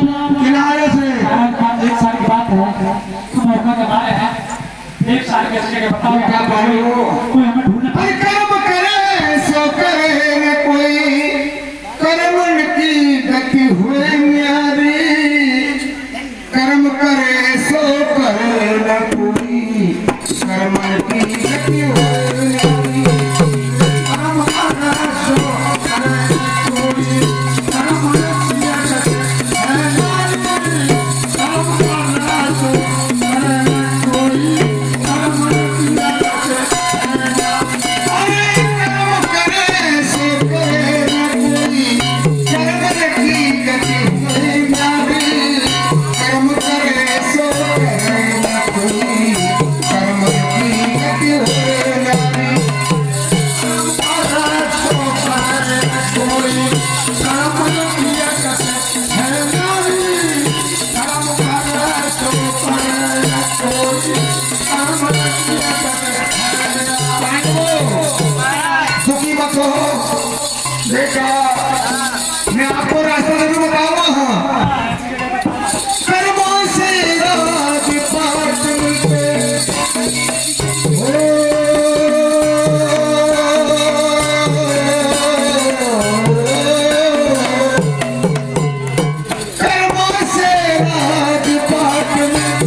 किनारे से। एक साल की बात है। तुम मौका कमा रहे हैं। एक साल के जगह बताओ। क्या भाई हो? कोई हमें ढूंढना कोई कर्म करे सो करे न कोई। कर्म की गति हुए न्यारी कर्म करे सो करे ना कोई। कर्म की कर्म पाट कर्म पाट में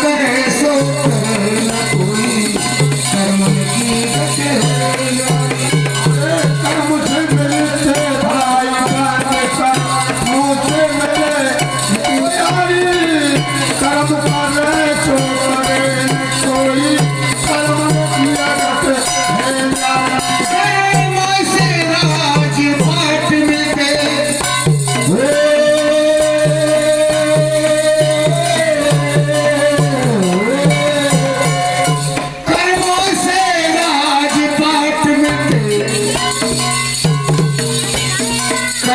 कर्म भाई कर्मे सोचे सोरी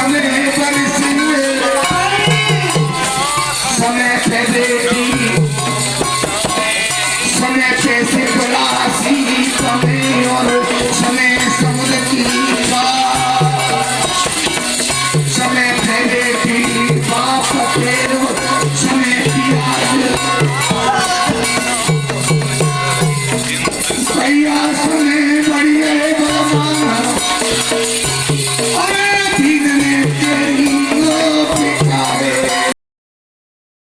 Come in.